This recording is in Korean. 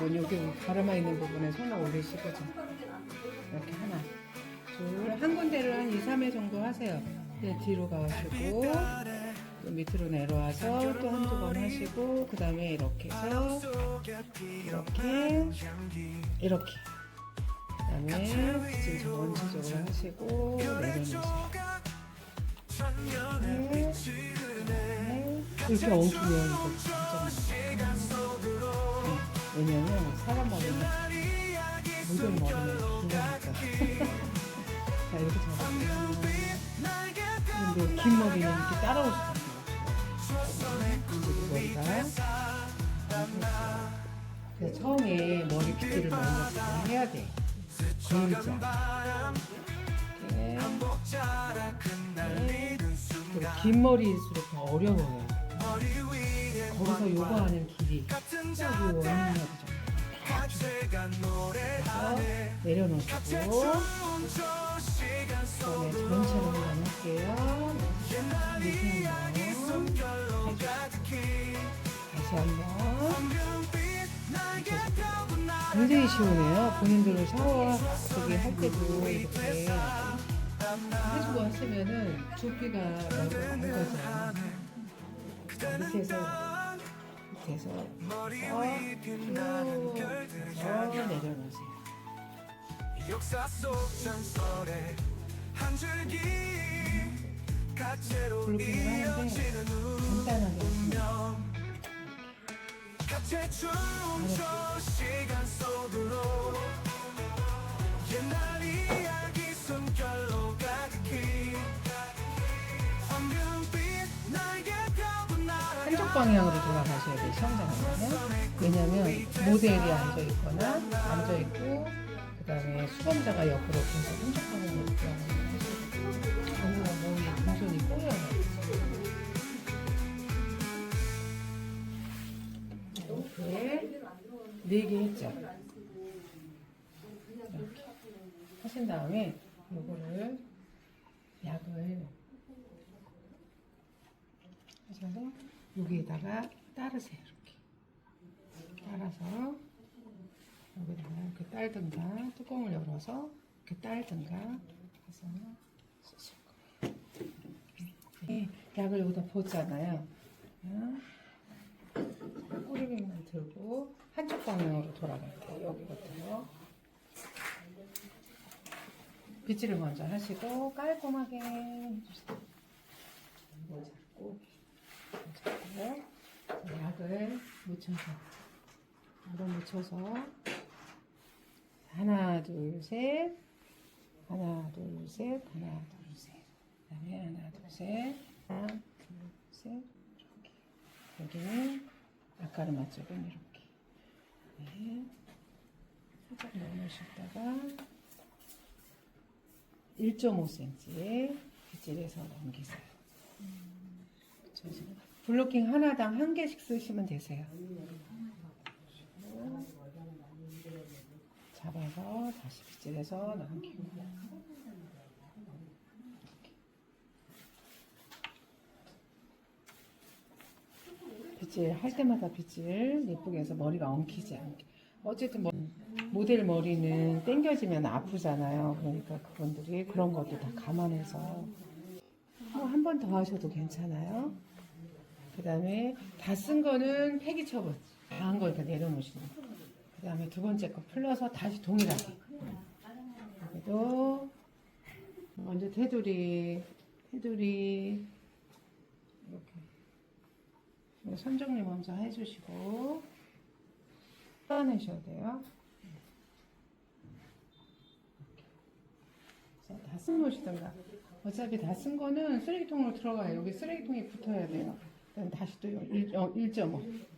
부분, 여기 가르마 있는 부분에 손을 올리시고 자, 이렇게 하나, 둘, 한 군데를 한 2, 3회 정도 하세요. 네, 뒤로 가시고 또 밑으로 내려와서 또 한두 번 하시고 그 다음에 이렇게 해서 이렇게 이렇게 그 다음에 지금 전체적으로 하시고 내려놓으세요. 네. 네. 이렇게 엉키면 이거. 왜냐면 사람 머리는 모든 머리는 기나니까. 자 이렇게 잡아요. 근데 긴 머리는 이렇게 따라올 수밖에 없어요. 머리가 그래서 처음에 머리 빗질을 먼저 잘 해야 돼. 그림자. 이렇게. 네. 그리고 긴 머리일수록 더 어려워요. 거기서 요구하는 길이 딱 원인이어야 되죠. 그래서 내려놓고 그다음에 전체를 한번 할게요. 이렇게 한번 다시 한번. 굉장히 시원해요. 본인들은 샤워 저기 할 때도 이렇게 해주고 하시면은 두피가 너무 맑아져요. 밑에서 밑에서 쭉 내려놓으세요. 역사 속 전설의 한 줄기 가채로 이어지는 간단하게. 운명. gat의 춤춰 시간 속으로 한쪽 방향으로 돌아가셔야 돼요. 시험장하면 왜냐면 모델이 앉아 있거나 앉아 있고 그 다음에 수험자가 옆으로 계속 한쪽 방향으로 거죠. 아니면 몸이 동선이 꼬여요. 이렇게 네개 했죠. 이렇게 하신 다음에 요거를 약을 하셔서 여기에다가 따르세요 이렇게 따라서 여기다가 이렇게 딸든가 뚜껑을 열어서 이렇게 딸든가 해서 쓰실 거예요. 네, 약을 여기다 붓잖아요. 어? 꼬리빗만 들고 한쪽 방향으로 돌아갈 게요. 여기부터 빗질을 먼저 하시고 깔끔하게 해주세요. 이거 잡고 묻혀서 물어 묻혀서 하나 둘 셋. 하나 둘 셋. 하나 둘 셋. 그다음에 하나 둘 셋. 하나 둘셋. 이렇게. 여기는 아까를 맞쪽은 이렇게. 네. 살짝 넣어놓으셨다가 1.5cm에 빗질해서 넘기세요. 저지금 블로킹 하나당 한 개씩 쓰시면 되세요. 잡아서 다시 빗질해서 넘기고 빗질 할 때마다 빗질 예쁘게 해서 머리가 엉키지 않게. 어쨌든 뭐 모델 머리는 당겨지면 아프잖아요. 그러니까 그분들이 그런 것도 다 감안해서 뭐 한 번 더 하셔도 괜찮아요. 그 다음에 다 쓴 거는 폐기 처분. 다 한 거니까 내려놓으시는 거. 그 다음에 두 번째 거 풀러서 다시 동일하게. 여기도 먼저 테두리, 테두리 이렇게 선정리 먼저 해주시고 떠내셔야 돼요. 다 쓴놓으시던가 어차피 다 쓴 거는 쓰레기통으로 들어가요. 여기 쓰레기통이 붙어야 돼요. 다시 또 1.5